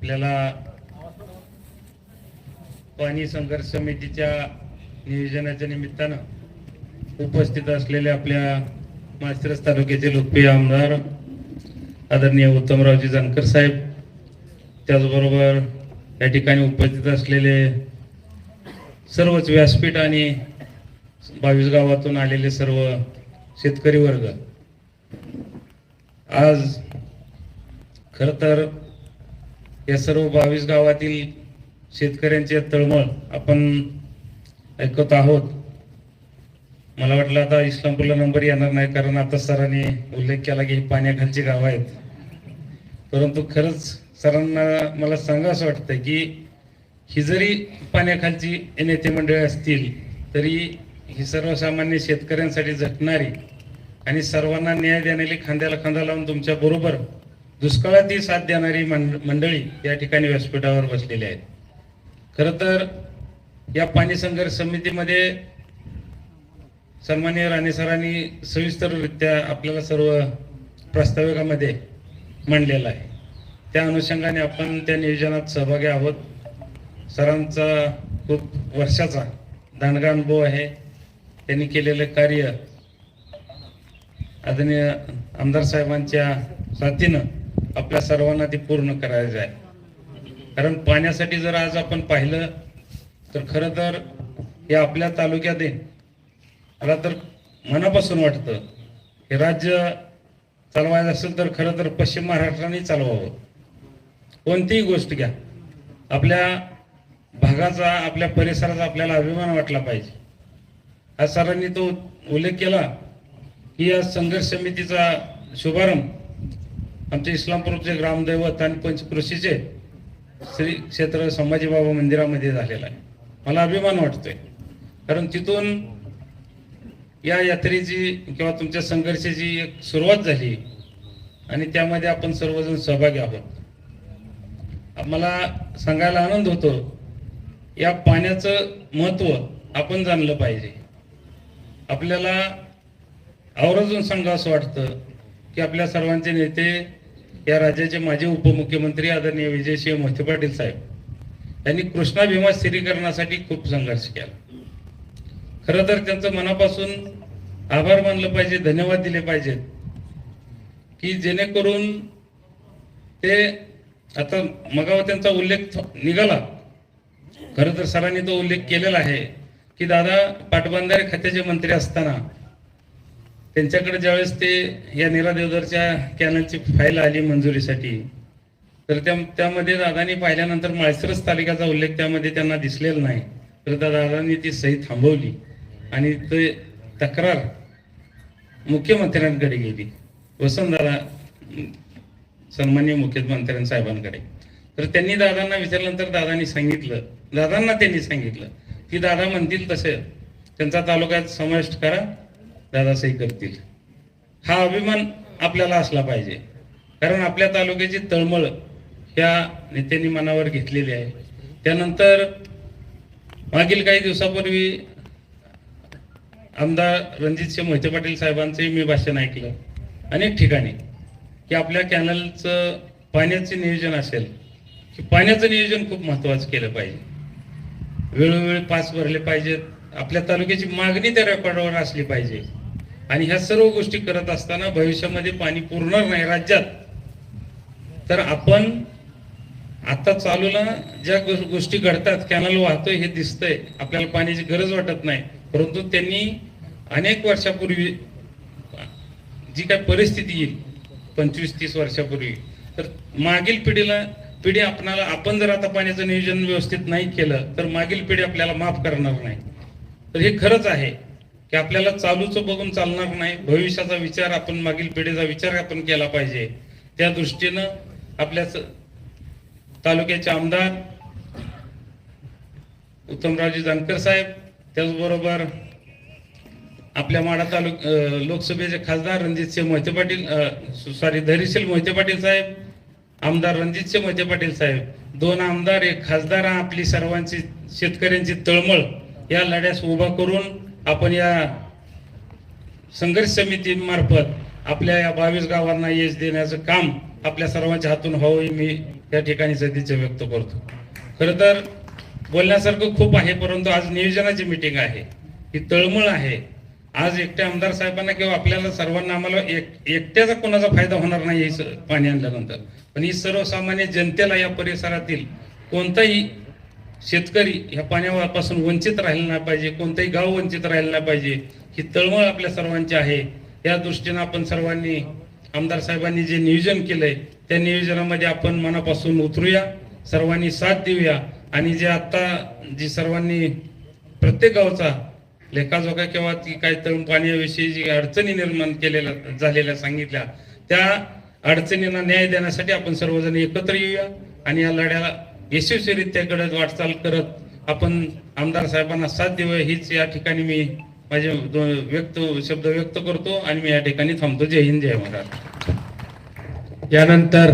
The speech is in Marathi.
आपल्याला पाणी संघर्ष समितीच्या नियोजनाच्या निमित्तानं उपस्थित असलेले आपल्या माळशिरस तालुक्याचे लोकप्रिय आमदार आदरणीय उत्तमरावजी जानकर साहेब त्याचबरोबर या ठिकाणी उपस्थित असलेले सर्वच व्यासपीठ आणि बावीस गावातून आलेले सर्व शेतकरी वर्ग. आज खर तर या सर्व बावीस गावातील शेतकऱ्यांचे तळमळ आपण ऐकत आहोत. मला वाटलं आता इस्लामपूरला नंबर येणार नाही कारण आता सरांनी उल्लेख केला की ही पाण्याखालची गावं आहेत. परंतु खरंच सरांना मला सांगा असं वाटतं की ही जरी पाण्याखालची नेते मंडळी असतील तरी ही सर्वसामान्य शेतकऱ्यांसाठी झटणारी आणि सर्वांना न्याय देणारी खांद्याला खांदा लावून तुमच्या बरोबर दुष्काळातही साथ देणारी मंड- मंडळी या ठिकाणी व्यासपीठावर बसलेली आहेत. खरं तर या पाणी संघर्ष समितीमध्ये सन्मान्य राणे सरांनी सविस्तररित्या आपल्याला सर्व प्रास्ताविकामध्ये मांडलेलं आहे. त्या अनुषंगाने आपण त्या नियोजनात सहभागी आहोत. सरांचा खूप वर्षाचा दांडगा अनुभव आहे. त्यांनी केलेलं कार्य आदरणीय आमदार साहेबांच्या साथीनं आपल्या सर्वांना ते पूर्ण करायचं आहे. कारण पाण्यासाठी जर आज आपण पाहिलं तर खरं तर हे आपल्या तालुक्यात मला तर मनापासून वाटतं हे राज्य चालवायचं असेल तर खरं तर पश्चिम महाराष्ट्राने चालवावं. कोणतीही गोष्ट घ्या. आपल्या भागाचा आपल्या परिसराचा आपल्याला अभिमान वाटला पाहिजे. आज सरांनी तो उल्लेख केला की या संघर्ष समितीचा शुभारंभ आमचे इस्लामपूरचे ग्रामदैवत आणि पंचकृषीचे श्री क्षेत्र संभाजी बाबा मंदिरामध्ये झालेला आहे. मला अभिमान वाटतोय. कारण तिथून या यात्रेची किंवा तुमच्या संघर्षाची एक सुरुवात झाली आणि त्यामध्ये आपण सर्वजण सहभागी आहोत. मला सांगायला आनंद होतो या पाण्याचं महत्त्व आपण जाणलं पाहिजे. आपल्याला आवर्जून सांगा असं वाटतं की आपल्या सर्वांचे नेते या राज्याचे माजी उपमुख्यमंत्री आदरणीय विजयसिंह मोहिते पाटील साहेब यांनी कृष्णा भीमा स्थिरीकरणासाठी खूप संघर्ष केला. खर तर त्यांचं मनापासून आभार मानलं पाहिजे धन्यवाद दिले पाहिजेत की जेणेकरून ते आता मगावर त्यांचा उल्लेख निघाला. खर तर सरांनी तो उल्लेख केलेला आहे की दादा पाटबंधारे खात्याचे मंत्री असताना त्यांच्याकडे ज्यावेळेस ते या नीरा देवधरच्या कॅनलची फाईल आली मंजुरीसाठी तर त्या त्यामध्ये दादानी पाहिल्यानंतर माळसरस तालुक्याचा उल्लेख त्यामध्ये त्यांना दिसलेला नाही. तर त्या दादांनी ती सही थांबवली आणि ते तक्रार मुख्यमंत्र्यांकडे गेली. वसंतदादा सन्मान्य मुख्यमंत्र्यां साहेबांकडे तर त्यांनी दादांना विचारल्यानंतर दादांनी सांगितलं दादांना त्यांनी सांगितलं की दादा म्हणतील तसे त्यांचा तालुक्यात समाविष्ट करा दादा करतील. हा अभिमान आपल्याला असला पाहिजे. कारण आपल्या तालुक्याची तळमळ ह्या नेत्यांनी मनावर घेतलेली आहे. त्यानंतर मागील काही दिवसापूर्वी आमदार रणजितसिंह मोहिते पाटील साहेबांचंही मी भाषण ऐकलं. अनेक ठिकाणी की आपल्या कॅनलचं पाण्याचं नियोजन असेल की पाण्याचं नियोजन खूप महत्वाचं केलं पाहिजे. वेळोवेळी पास भरले पाहिजेत. आपल्या तालुक्याची मागणी त्या रेकॉर्डवर असली पाहिजे. आणि ह्या सर्व गोष्टी करत असताना भविष्यामध्ये पाणी पुरणार नाही राज्यात. तर आपण आता चालूला ज्या गोष्टी घडतात कॅनल वाहतोय हे दिसतंय. आपल्याला पाण्याची गरज वाटत नाही. परंतु त्यांनी अनेक वर्षापूर्वी जी काय परिस्थिती येईल पंचवीस तीस वर्षापूर्वी तर मागील पिढीला पिढी आपणाला आपण जर आता पाण्याचं नियोजन व्यवस्थित नाही केलं तर मागील पिढी आपल्याला माफ करणार नाही. तर हे खरंच आहे. की आपल्याला चालूचं बघून चालणार नाही. भविष्याचा विचार आपण मागील पिढीचा विचार आपण केला पाहिजे. त्या दृष्टीनं आपल्या तालुक्याचे आमदार उत्तमरावजी जानकर साहेब त्याचबरोबर आपल्या माडा तालुक लोकसभेचे खासदार रणजितसिंह मोहिते पाटील सॉरी धैर्यशील मोहिते पाटील साहेब आमदार रणजितसिंह मोहिते पाटील साहेब दोन आमदार एक खासदार आपली सर्वांची शेतकऱ्यांची तळमळ या लढ्यास उभा करून आपण या संघर्ष समितीमार्फत आपल्या या बावीस गावांना यश देण्याचं काम आपल्या सर्वांच्या हातून व्हावं मी या ठिकाणी सदिच्छा व्यक्त करतो. खरं तर बोलण्यासारखं खूप आहे परंतु आज नियोजनाची मिटिंग आहे. ही तळमळ आहे. आज एकट्या आमदार साहेबांना किंवा आपल्याला सर्वांना आम्हाला एक एकट्याचा कोणाचा फायदा होणार नाही पाणी आणल्यानंतर. पण ही सर्वसामान्य जनतेला या परिसरातील कोणताही शेतकरी ह्या पाण्यापासून वंचित राहिला नाही पाहिजे कोणतंही गाव वंचित राहिलं नाही पाहिजे ही तळमळ आपल्या सर्वांची आहे. या दृष्टीनं आपण सर्वांनी आमदार साहेबांनी जे नियोजन केलंय त्या नियोजनामध्ये आपण मनापासून उतरूया सर्वांनी साथ देऊया. आणि जे आता जी सर्वांनी प्रत्येक गावचा लेखाजोखा किंवा ती काय तळून पाण्याविषयी जी अडचणी निर्माण केलेल्या झालेल्या सांगितल्या त्या अडचणींना न्याय देण्यासाठी आपण सर्वजण एकत्र येऊया. आणि या लढ्याला यशस्वीरित्या कडे वाटचाल करत आपण आमदार साहेबांना साथ देऊया हीच या ठिकाणी मी माझे व्यक्त शब्द व्यक्त करतो आणि मी या ठिकाणी थांबतो. जय हिंद जय महाराज यानंतर